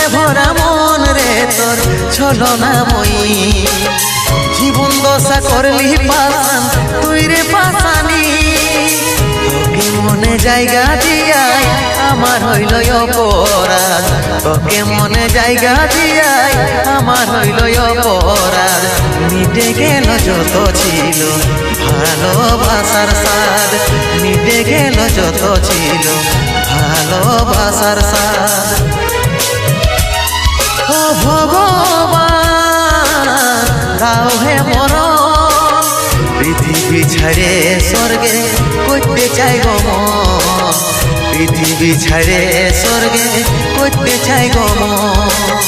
ছলে ভরা মন রে তোর ছলো না মই জীবন দশা করলি পাশান তুই রে পাশানি মনে জায়গা দিয়াই আমার হইল অপরাধ। তোকে মনে জায়গা দিয়াই আমার হইল অপরাধ। মিটে গেল যত ছিল ভালোবাসার সাদ মিটে গেল যত ছিল ভালোবাসার সাদ ও ভগবান দাও হে পৃথিবী ছেড়ে স্বর্গে করতে চাই গো মন। পৃথিবী ছাড়ে স্বর্গে করতে চাই গো মন।